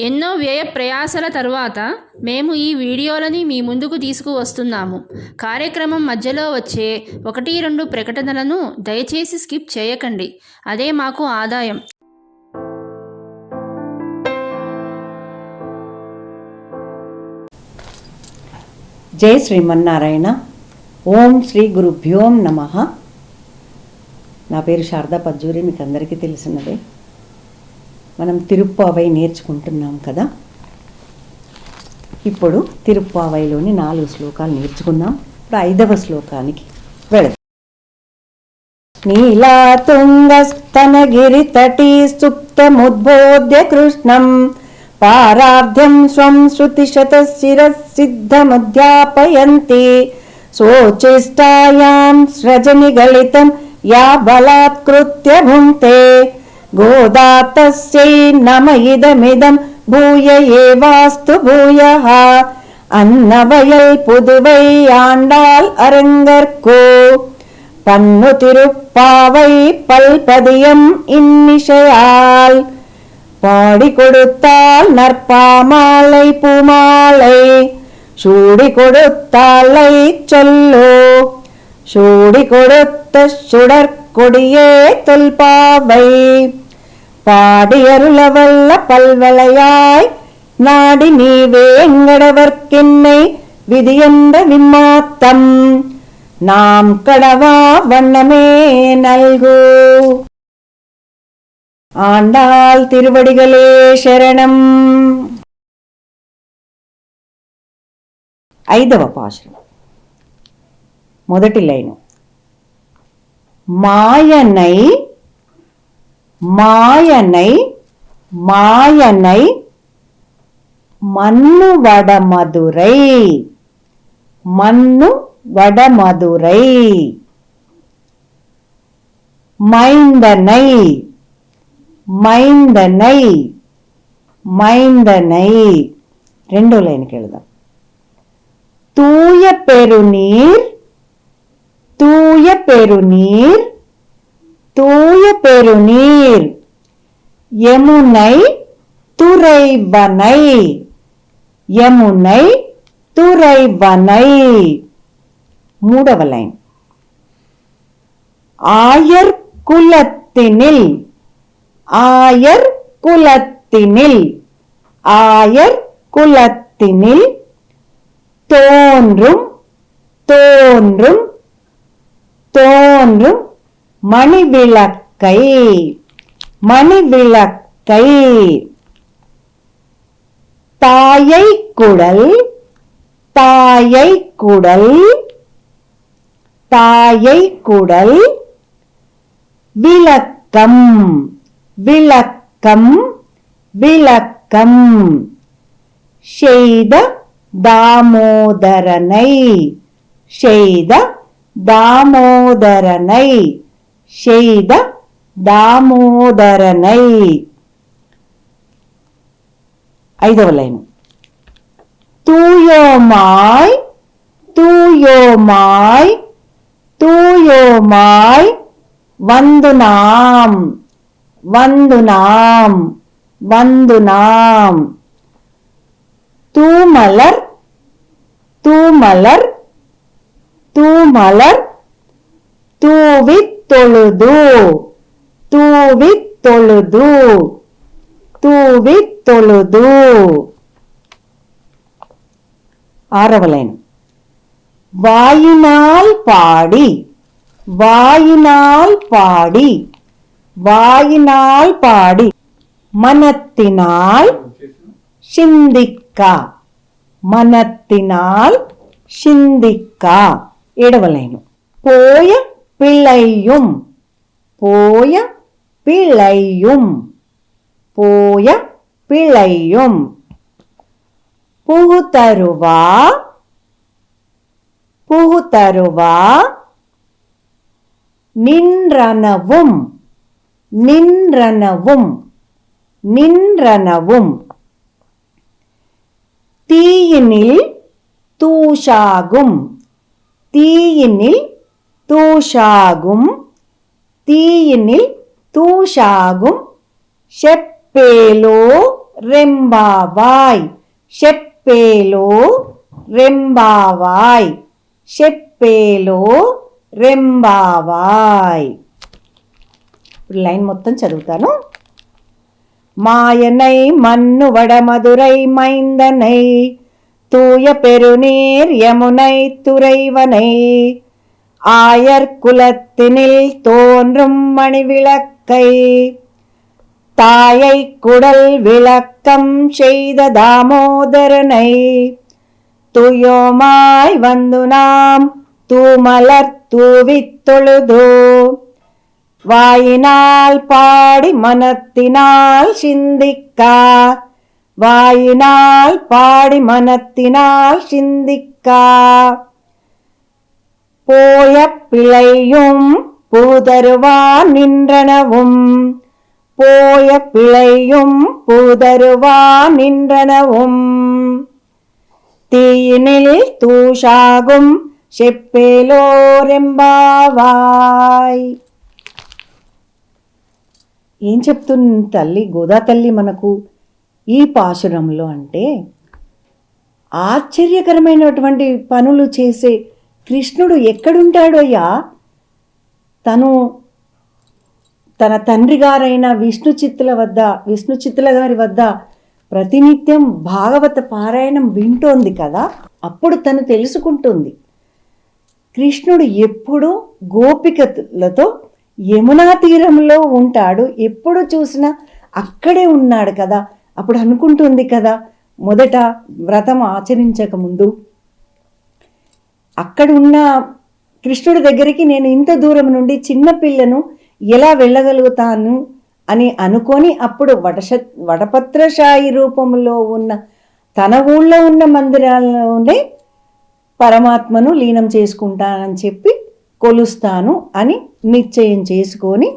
ఎన్నో వ్యయ ప్రయాసల తరువాత మేము ఈ వీడియోలని మీ ముందుకు తీసుకువస్తున్నాము. కార్యక్రమం మధ్యలో వచ్చే ఒకటి రెండు ప్రకటనలను దయచేసి స్కిప్ చేయకండి. అదే మాకు ఆదాయం. జై శ్రీమన్నారాయణ. ఓం శ్రీ గురుభ్యోం నమ. నా పేరు శారదా పజ్జూరి మీకు అందరికీ తెలిసినదే. మనం తిరుప్పావై నేర్చుకుంటున్నాం కదా? ఇప్పుడు తిరుప్పావైలోని నాలుగు శ్లోకాలు నేర్చుకుందాం. ఇప్పుడు ఐదవ శ్లోకానికి వెళదాం. నీలాతుంగస్తనగిరి తటీ సుప్తముద్బోధ్య కృష్ణం. పారార్ధ్యం స్వం శృతిశతశిరసిద్ధముద్యాపయంతి సోచిష్టాయాం స్రజనిగలితం యా బలాత్కృత్య భుంతే गोदात्तस्यै नम इदमिदं भूय एवास्तु भूयः அன்னவையல் புதுவை ஆண்டாள் அரங்கற்கோ பன்னு திருப்பாவை பல்பதியம் இன்னிசையால் பாடி கொடுத்தால் நற்பாமாலை பூமாலை சூடி கொடுத்தாலை சொல்லோ சூடி கொடுத்த சுடற்கொடியே தொல்பாவை. பாடியருளவல்ல பல்வளையாய் நாடி நீ வேங்கடவர்க்கென்னை விதியந்த விம்மாத்தம் நாம் கடவா வண்ணமே நல்கு. ஆண்டாள் திருவடிகளே ಶರಣಂ ಐದವ ಪಾಶ್ರಮ మొదటి లైను. మాయనై మాయనై మాయనై మన్ను వడమదురై మన్ను వడమదురై మైందనై మైందనై మైందనై. రెండో లైన్కి వెళదాం. తూయ పెరునీర్ தூய பெருநீர் தூய பெருநீர். யமுனை துறைவனை யமுனை துறைவனை. மூடவலை ஆயர் குலத்தினில் ஆயர் குலத்தினில் ஆயர் குலத்தினில் தோன்றும் தோன்றும் தோன்றும் மணிவிளக்கை. மணிவிளக்கை. தாயை குடல் தாயை குடல் தாயை குடல் விளக்கம் விளக்கம் விளக்கம். செய்த தாமோதரனை செய்த தாமோதரனை செய்த தாமோதரனை. ஐதவ லைன் தூயோமாய் தூயோமாய் தூயோமாய் வந்து நாம் வந்து நாம் வந்து நாம். தூமலர் தூமலர் தூமலர் தூவி தொழுது. தூவி தொழுது. தூவி தொழுது. ஆரவலைன் வாயினால் பாடி வாயினால் பாடி வாயினால் பாடி மனத்தினால் சிந்திக்கா மனத்தினால் சிந்திக்கா. ഇടവളയനും പോയ പിള്ളയും പോയ പിള്ളയും പോയ പിള്ളയും. പുഹുതരുവാ புகுதருவா நின்றனவும் நின்றனவும் நின்றனவும் தீயினில் தூஷாகும் தீயினில் தூஷாகும் தீயினில் தூஷாகும் చెప్పేలో రెంబావాయ్ షెప్పేలో రెంబావాయ్ షెప్పేలో రెంబావాయ్ ఇప్పుడు లైన్ మొత్తం చదువుతాను మాయనై మన్ను వడమదురై మైందనై தூய பெருநீர் யமுனை துறைவனை. ஆயர் குலத்தினில் தோன்றும் மணிவிளக்கை. தாயை குடல் விளக்கம் செய்த தாமோதரனை. துயோமாய் வந்து நாம் தூமலர் தூவித் தொழுதோ. வாயினால் பாடி மனத்தினால் சிந்திக்கா. வாயினால் பாடி மனத்தினால் சிந்திக்கா போய பிழையும் பூதருவான் நின்றனவும் போய பிழையும் பூதருவான் நின்றனவும் தீயினில் தூஷாகும் చెప్పేలోరెంబావాయ్ ఏం చెప్తుంది తల్లి గోదా తల్లి మనకు ఈ పాశురంలో అంటే ఆశ్చర్యకరమైనటువంటి పనులు చేసే కృష్ణుడు ఎక్కడుంటాడోయ్యా తను తన తండ్రి గారైన విష్ణు చిత్తుల వద్ద విష్ణు చిత్తుల గారి వద్ద ప్రతినిత్యం భాగవత పారాయణం వింటోంది కదా? అప్పుడు తను తెలుసుకుంటుంది. కృష్ణుడు ఎప్పుడు గోపికలతో యమునా తీరంలో ఉంటాడు. ఎప్పుడు చూసినా అక్కడే ఉన్నాడు కదా. అప్పుడు అనుకుంటుంది కదా మొదట వ్రతం ఆచరించక ముందు. అక్కడ ఉన్న కృష్ణుడి దగ్గరికి నేను ఇంత దూరం నుండి చిన్న పిల్లను ఎలా వెళ్ళగలుగుతాను అని అనుకొని అప్పుడు వటశ వటపత్రశాయి రూపంలో ఉన్న తన ఊళ్ళో ఉన్న మందిరాల్లోనే పరమాత్మను లీనం చేసుకుంటానని చెప్పి కొలుస్తాను అని నిశ్చయం చేసుకొని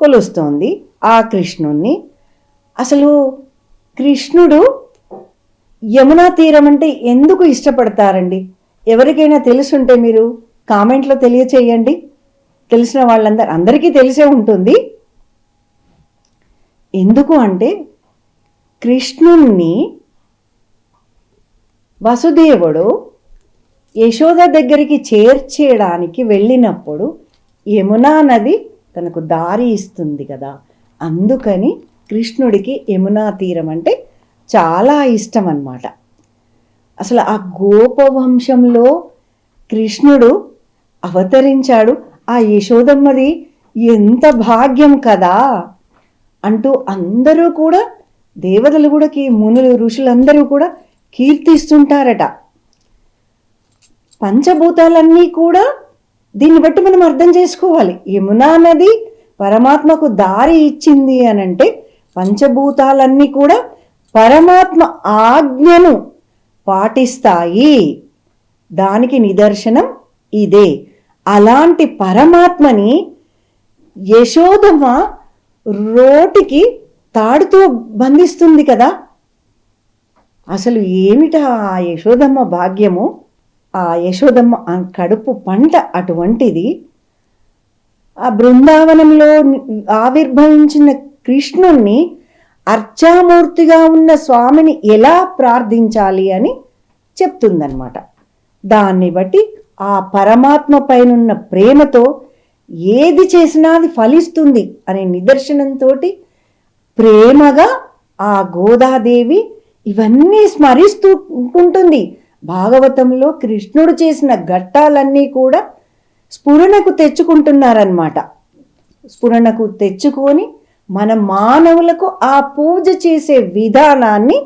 కొలుస్తోంది ఆ కృష్ణుణ్ణి. అసలు కృష్ణుడు యమునా తీరం అంటే ఎందుకు ఇష్టపడతారండి? ఎవరికైనా తెలుసుంటే మీరు కామెంట్లో తెలియచేయండి. తెలిసిన వాళ్ళందరూ అందరికీ తెలిసే ఉంటుంది. ఎందుకు అంటే కృష్ణుణ్ణి వసుదేవుడు యశోద దగ్గరికి చేర్చేయడానికి వెళ్ళినప్పుడు యమునా నది తనకు దారి ఇస్తుంది కదా. అందుకని కృష్ణుడికి యమునా తీరం అంటే చాలా ఇష్టం అన్నమాట అసలు ఆ గోపవంశంలో కృష్ణుడు అవతరించాడు ఆ యశోదమ్మది ఎంత భాగ్యం కదా! అంటూ అందరూ కూడా దేవతలు కూడా కీ మునులు ఋషులందరూ కూడా కీర్తిస్తుంటారట. పంచభూతాలన్నీ కూడా దీన్ని బట్టి మనం అర్థం చేసుకోవాలి. యమునా నది పరమాత్మకు దారి ఇచ్చింది అని అంటే పంచభూతాలన్నీ కూడా పరమాత్మ ఆజ్ఞను పాటిస్తాయి. దానికి నిదర్శనం ఇదే. అలాంటి పరమాత్మని యశోదమ్మ రోటికి తాడుతో బంధిస్తుంది కదా. అసలు ఏమిట ఆ యశోదమ్మ భాగ్యము? ఆ యశోదమ్మ ఆ కడుపు పంట అటువంటిది. ఆ బృందావనంలో ఆవిర్భవించిన కృష్ణుణ్ణి అర్చామూర్తిగా ఉన్న స్వామిని ఎలా ప్రార్థించాలి అని చెప్తుందన్నమాట. దాన్ని బట్టి ఆ పరమాత్మ పైనున్న ప్రేమతో ఏది చేసినా అది ఫలిస్తుంది అనే నిదర్శనంతో ప్రేమగా ఆ గోదాదేవి ఇవన్నీ స్మరిస్తూ ఉంటుంది. భాగవతంలో కృష్ణుడు చేసిన ఘట్టాలన్నీ కూడా స్ఫురణకు తెచ్చుకుంటున్నారన్నమాట. స్ఫురణకు తెచ్చుకొని మన మానవులకు ఆ పూజ చేసే విధానాన్ని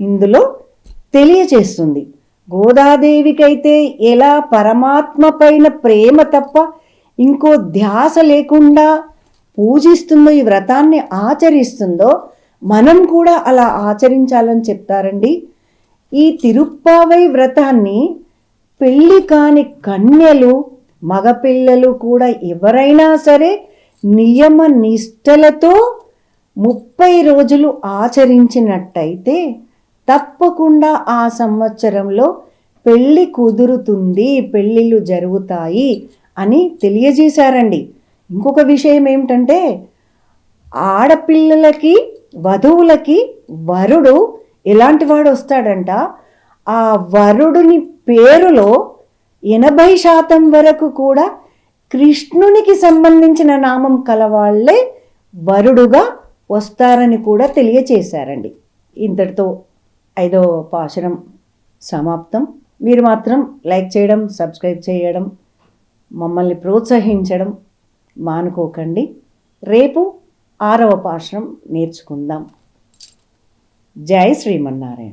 ఇందులో తెలియచేస్తుంది. గోదాదేవికైతే ఎలా పరమాత్మ పైన ప్రేమ తప్ప ఇంకో ధ్యాస లేకుండా పూజిస్తుందో ఈ వ్రతాన్ని ఆచరిస్తుందో మనం కూడా అలా ఆచరించాలని చెప్తారండి. ఈ తిరుప్పావై వ్రతాన్ని పెళ్ళి కాని కన్యలు మగపిల్లలు కూడా ఎవరైనా సరే నియమ నిష్టలతో ముప్పై రోజులు ఆచరించినట్టయితే తప్పకుండా ఆ సంవత్సరంలో పెళ్ళి కుదురుతుంది పెళ్ళిళ్ళు జరుగుతాయి అని తెలియజేశారండి. ఇంకొక విషయం ఏమిటంటే ఆడపిల్లలకి వధువులకి వరుడు ఎలాంటి వాడు వస్తాడంట? ఆ వరుడుని పేరులో ఎనభై శాతం వరకు కూడా కృష్ణునికి సంబంధించిన నామం కలవాళ్ళే వరుడుగా వస్తారని కూడా తెలియచేశారండి. ఇంతటితో ఐదో పాశనం సమాప్తం. మీరు మాత్రం లైక్ చేయడం సబ్స్క్రైబ్ చేయడం మమ్మల్ని ప్రోత్సహించడం మానుకోకండి. రేపు ఆరవ పాశనం నేర్చుకుందాం. జై శ్రీమన్నారాయణ.